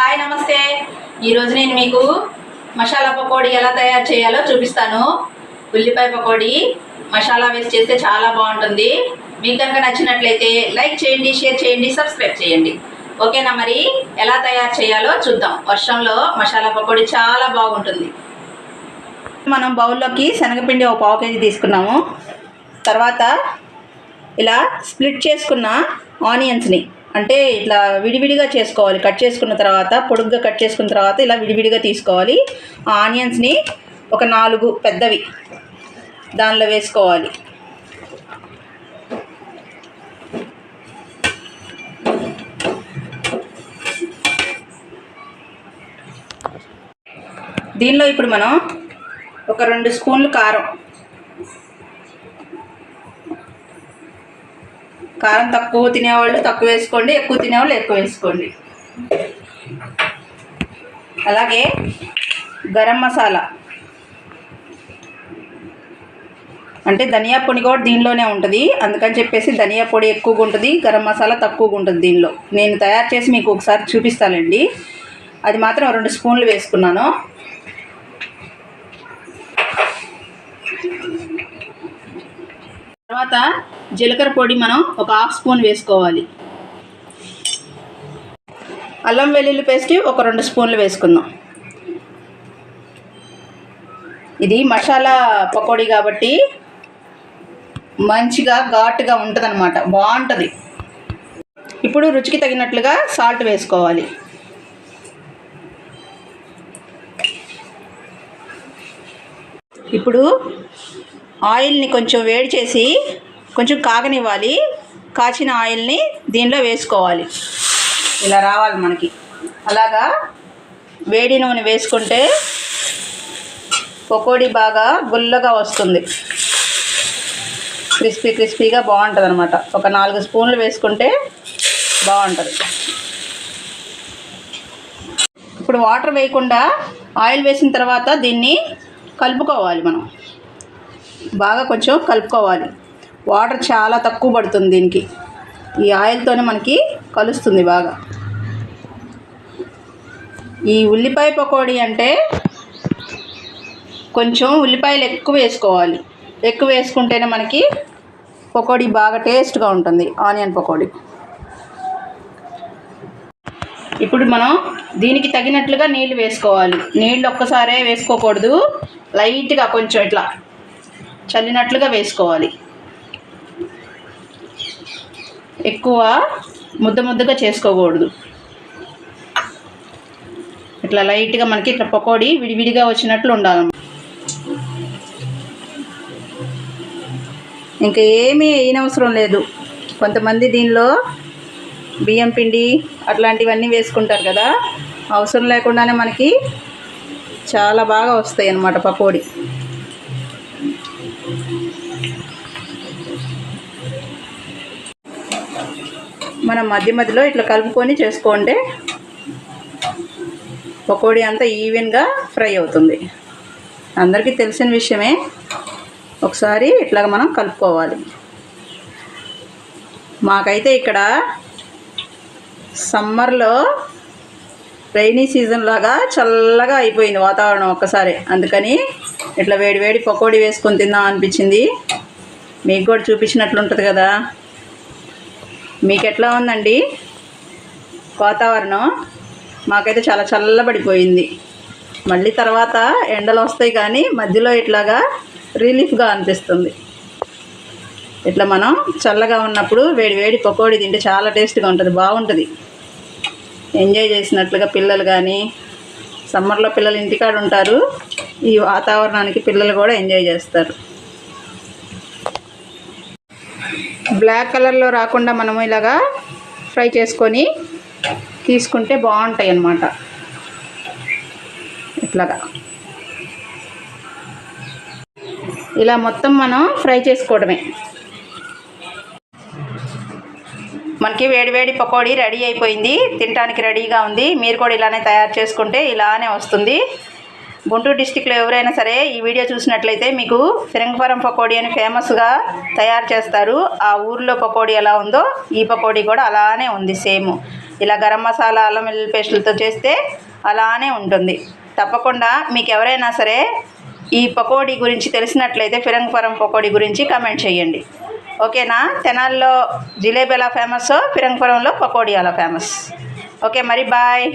Hi నమస్తే. ఈరోజు నేను మీకు మసాలా పకోడీ ఎలా తయారు చేయాలో చూపిస్తాను. ఉల్లిపాయ పకోడీ మసాలా వేసి చేస్తే చాలా బాగుంటుంది. మీకు కనుక నచ్చినట్లయితే లైక్ చేయండి షేర్ చేయండి సబ్స్క్రైబ్ చేయండి. ఓకేనా మరి? ఎలా తయారు చేయాలో చూద్దాం. వర్షంలో మసాలా పకోడీ చాలా బాగుంటుంది. మనం బౌల్లోకి శనగపిండి ఒక పావు కేజీ తీసుకున్నాము. తర్వాత ఇలా స్ప్లిట్ చేసుకున్న ఆనియన్స్ని అంటే ఇట్లా విడివిడిగా చేసుకోవాలి. కట్ చేసుకున్న తర్వాత పొడుగ్గా కట్ చేసుకున్న తర్వాత ఇలా విడివిడిగా తీసుకోవాలి. ఆ ఆనియన్స్ని ఒక నాలుగు పెద్దవి దానిలో వేసుకోవాలి. దీనిలో ఇప్పుడు మనం ఒక రెండు స్పూన్లు కారం కారం తక్కువ తినేవాళ్ళు తక్కువ వేసుకోండి ఎక్కువ తినేవాళ్ళు ఎక్కువ వేసుకోండి. అలాగే గరం మసాలా. అంటే ధనియా పొడి కూడా దీనిలోనే ఉంటుంది. అందుకని చెప్పేసి ధనియా పొడి ఎక్కువగా ఉంటుంది గరం మసాలా తక్కువగా ఉంటుంది దీనిలో. నేను తయారు చేసి మీకు ఒకసారి చూపిస్తానండి. అది మాత్రం రెండు స్పూన్లు వేసుకున్నాను. తర్వాత జీలకర్ర పొడి మనం ఒక హాఫ్ స్పూన్ వేసుకోవాలి. అల్లం వెల్లుల్లి పేస్ట్ ఒక రెండు స్పూన్లు వేసుకుందాం. ఇది మసాలా పకోడీ కాబట్టి మంచిగా ఘాటుగా ఉంటుంది అనమాట బాగుంటుంది. ఇప్పుడు రుచికి తగినట్లుగా సాల్ట్ వేసుకోవాలి. ఇప్పుడు ఆయిల్ని కొంచెం వేడి చేసి కొంచెం కాగనివ్వాలి. కాచిన ఆయిల్ని దీనిలో వేసుకోవాలి. ఇలా రావాలి మనకి. అలాగా వేడి నూనె వేసుకుంటే పకోడీ బాగా గుల్లగా వస్తుంది. క్రిస్పీ క్రిస్పీగా బాగుంటుంది అనమాట ఒక నాలుగు స్పూన్లు వేసుకుంటే బాగుంటుంది. ఇప్పుడు వాటర్ వేయకుండా ఆయిల్ వేసిన తర్వాత దీన్ని కలుపుకోవాలి మనం. బాగా కొంచెం కలుపుకోవాలి. వాటర్ చాలా తక్కువ పడుతుంది దీనికి. ఈ ఆయిల్తోనే మనకి కలుస్తుంది బాగా. ఈ ఉల్లిపాయ పకోడీ అంటే కొంచెం ఉల్లిపాయలు ఎక్కువ వేసుకోవాలి. ఎక్కువ వేసుకుంటేనే మనకి పకోడీ బాగా టేస్ట్గా ఉంటుంది ఆనియన్ పకోడీ. ఇప్పుడు మనం దీనికి తగినట్లుగా నీళ్ళు వేసుకోవాలి. నీళ్ళు ఒక్కసారే వేసుకోకూడదు. లైట్గా కొంచెం ఇట్లా చల్లినట్లుగా వేసుకోవాలి. ఎక్కువ ముద్ద ముద్దగా చేసుకోకూడదు. ఇట్లా లైట్గా మనకి ఇట్లా పకోడీ విడివిడిగా వచ్చినట్లు ఉండాలి. ఇంకా ఏమీ వేయనవసరం లేదు. కొంతమంది దీనిలో బియ్యం పిండి అట్లాంటివన్నీ వేసుకుంటారు కదా. అవసరం లేకుండానే మనకి చాలా బాగా వస్తాయి అన్నమాట పకోడీ. మనం మధ్య మధ్యలో ఇట్లా కలుపుకొని చేసుకోండి పకోడీ అంతా ఈవెన్గా ఫ్రై అవుతుంది. అందరికీ తెలిసిన విషయమే. ఒకసారి ఇట్లాగ మనం కలుపుకోవాలి. మాకైతే ఇక్కడ సమ్మర్లో రైనీ సీజన్ లాగా చల్లగా అయిపోయింది వాతావరణం ఒక్కసారి. అందుకని ఇట్లా వేడి వేడి పకోడీ వేసుకొని తిందాం అనిపించింది. మీకు కూడా చూపించినట్లుంటుంది కదా. మీకు ఎట్లా ఉందండి? వాతావరణం మాకైతే చాలా చల్లబడిపోయింది. మళ్ళీ తర్వాత ఎండలు వస్తాయి కానీ మధ్యలో ఇట్లాగా రిలీఫ్గా అనిపిస్తుంది. ఇట్లా మనం చల్లగా ఉన్నప్పుడు వేడి వేడి పకోడీ తింటే చాలా టేస్ట్గా ఉంటుంది బాగుంటుంది. ఎంజాయ్ చేసినట్లుగా పిల్లలు కానీ సమ్మర్లో పిల్లలు ఇంటికాడ ఉంటారు ఈ వాతావరణానికి పిల్లలు కూడా ఎంజాయ్ చేస్తారు. బ్లాక్ కలర్లో రాకుండా మనము ఇలాగా ఫ్రై చేసుకొని తీసుకుంటే బాగుంటాయి అన్నమాట. ఇట్లాగా. ఇలా మొత్తం మనం ఫ్రై చేసుకోవడమే. మనకి వేడివేడి పకోడీ రెడీ అయిపోయింది. తినడానికి రెడీగా ఉంది. మీరు కూడా ఇలానే తయారు చేసుకుంటే ఇలానే వస్తుంది. గుంటూరు డిస్టిక్లో ఎవరైనా సరే ఈ వీడియో చూసినట్లయితే మీకు ఫిరంగపురం పకోడీ అని ఫేమస్గా తయారు చేస్తారు. ఆ ఊర్లో పకోడీ ఎలా ఉందో ఈ పకోడీ కూడా అలానే ఉంది సేమ్. ఇలా గరం మసాలా అల్లం వెల్లుల్లి పేస్టులతో చేస్తే అలానే ఉంటుంది. తప్పకుండా మీకు ఎవరైనా సరే ఈ పకోడీ గురించి తెలిసినట్లయితే ఫిరంగపురం పకోడీ గురించి కమెంట్ చేయండి. ఓకేనా? తెనాల్లో జిలేబీ ఎలా ఫేమస్ ఫిరంగపురంలో పకోడీ అలా ఫేమస్. ఓకే మరి బాయ్.